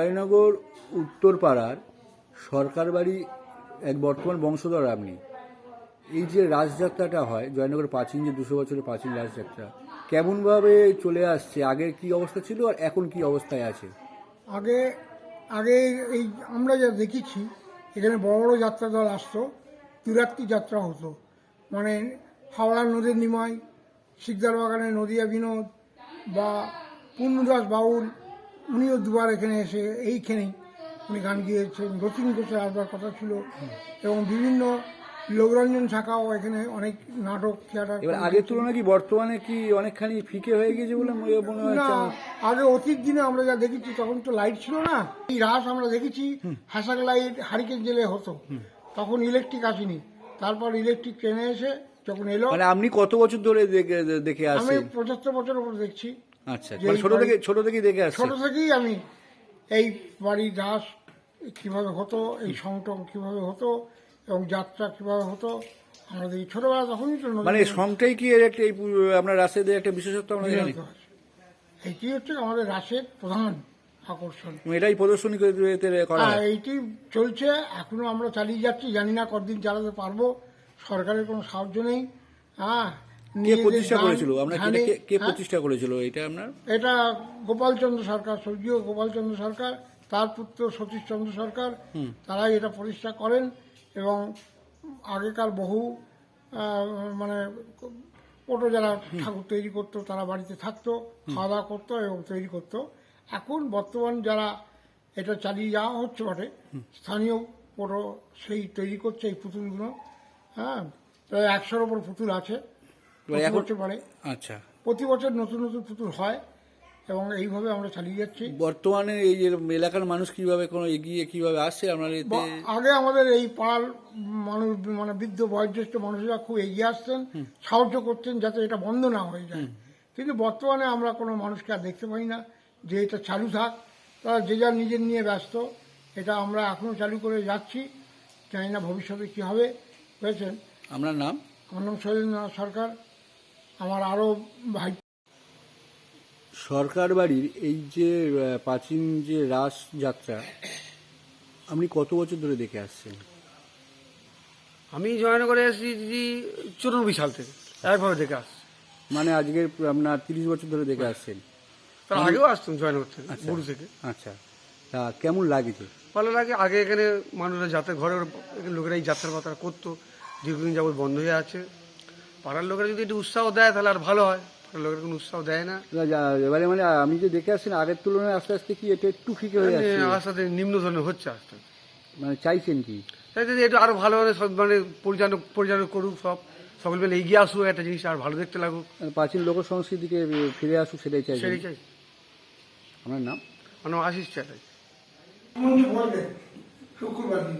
জয়নগর উত্তরপাড়ার সরকার বাড়ি এক বর্তমান বংশধর আপনি। এই যে রাজযাত্রাটা হয় জয়নগর প্রাচীন যে দুশো বছরের প্রাচীন রাজযাত্রা, কেমনভাবে চলে আসছে? আগে কি অবস্থা ছিল আর এখন কি অবস্থায় আছে? আগে আগে এই আমরা যা দেখেছি, এখানে বড় বড় যাত্রা দল আসতো তিরাত্রি যাত্রা হতো। মানে হাওড়া নদীর নিমাই শিকদার বাগানের নদিয়া বিনোদ বা পূর্ণদাস বাউল উনিও দুবার এখানে এসে এইখানেই উনি গান গিয়েছেন। রতিন ঘোষের আসবার কথা ছিল। এবং বিভিন্ন লোকরঞ্জন শাখাও এখানে অনেক নাটক থিয়েটার এবার আগের তুলনায় কি বর্তমানে কি অনেকখানি ফিকে হয়ে গেছে বলে মনে- না আগে অতীত দিনে আমরা যা দেখেছি তখন তো লাইট ছিল না। এই রাস আমরা দেখেছি হ্যাসাক লাইট হারিকেন জেলে হতো। তখন ইলেকট্রিক আসেনি। তারপর ইলেকট্রিক ট্রেনে এসে যখন এলো মানে আপনি কত বছর ধরে দেখে দেখে আমি পঁচাত্তর বছর উপর দেখছি। আচ্ছা মানে এই ছোট থেকে ছোট থেকেই দেখে আসছেন? ছোট থেকেই আমি এই বাড়ির রাস কীভাবে হতো এই সংটং কীভাবে হতো এবং যাত্রা কীভাবে হতো আমরা দেখি। ছোটবেলা তখনই তো মানে সংটাই কি এর একটা এই আপনার রাস্তায় একটা বিশেষত্ব আমরা জানি? এইটি হচ্ছে আমাদের রাসের প্রধান আকর্ষণ। এটাই প্রদর্শনী করে এইটি চলছে এখনও আমরা চালিয়ে যাচ্ছি জানি না কতদিন চালাতে পারব। সরকারের কোনো সাহায্য নেই। হ্যাঁ কে প্রতিষ্ঠা করেছিল? কে কে হ্যাঁ, প্রতিষ্ঠা করেছিল? এটা আপনার? এটা গোপালচন্দ্র সরকার স্বর্গীয় গোপালচন্দ্র সরকার তার পুত্র সতীশচন্দ্র সরকার তারাই এটা প্রতিষ্ঠা করেন এবং আগেকার বহু মানে ওটো যারা ঠাকুর তৈরি করতো তারা বাড়িতে থাকতো খাওয়া দাওয়া করতো এবং তৈরি করতো। এখন বর্তমান যারা এটা চালিয়ে যাওয়া হচ্ছে বটে স্থানীয় ওটো সেই তৈরি করছে এই পুতুলগুলো। হ্যাঁ প্রায় একশোর ওপর পুতুল আছে। প্রতি বছর পরে আচ্ছা। প্রতি বছর নতুন নতুন পুতুল হয় এবং এইভাবে আমরা চালিয়ে যাচ্ছি। বর্তমানে এই এলাকার মানুষ কীভাবে কোনো এগিয়ে কীভাবে আসছে আপনার আগে আমাদের এই পাড়ার মানুষ মানে বৃদ্ধ বয়োজ্যেষ্ঠ মানুষরা খুব এগিয়ে আসতেন সাহায্য করতেন যাতে এটা বন্ধ না হয়ে যায়। কিন্তু বর্তমানে আমরা কোনো মানুষকে আর দেখতে পাই না যে এটা চালু থাক। তারা যে যার নিজের নিয়ে ব্যস্ত এটা আমরা এখনও চালু করে যাচ্ছি। জানি না ভবিষ্যতে কী হবে। বুঝেছেন আপনার নাম? আমার নাম শৈলেন্দ্রনাথ সরকার। আমার আরও ভাই সরকার বাড়ির এই যে প্রাচীন যে রাস যাত্রা আপনি কত বছর ধরে দেখে আসছেন? আমি জয়নগরে এসেছি দিদি চুরানব্বই সাল থেকে। একভাবে দেখে আসছি। মানে আজকের আপনার তিরিশ বছর ধরে দেখে আসছেন। তার আগেও আসতাম জয়নগর থেকে আচ্ছা। বুড়ু থেকে। আচ্ছা। তা কেমন লাগছে ভালো লাগে। আগে এখানে মানুষরা যাতে ঘরে এখানে লোকেরা এই যাত্রার পাতা করতো দীর্ঘদিন যাবত বন্ধ হয়ে আছে। পাড়ার লোকেরা যদি একটু উৎসাহ দেয় তাহলে আর ভালো হয়। পাড়ার লোকেরা কোনো উৎসাহ দেয় না। এবারে মানে আমি যে দেখে আসছেন আগের তুলনায় আস্তে আস্তে কি এটা একটু ফিকে হয়ে যাচ্ছে আমার সাথে নিম্ন ধরনের হচ্ছে আস্তে আস্তে। মানে চাইছেন কি? যদি একটু আরও ভালোভাবে সব মানে পরিচালনা পরিচালনা করুক সব। সকল মিলে এগিয়ে আসুক একটা জিনিস আর ভালো দেখতে লাগুক। মানে প্রাচীন লোক সংস্কৃতিকে ফিরে আসুক সেটাই চাইছেন। সেটাই চাই আপনার নাম? আমার নাম আশিস চ্যাটার্জি। ముందు పోలేదు శుక్రవారం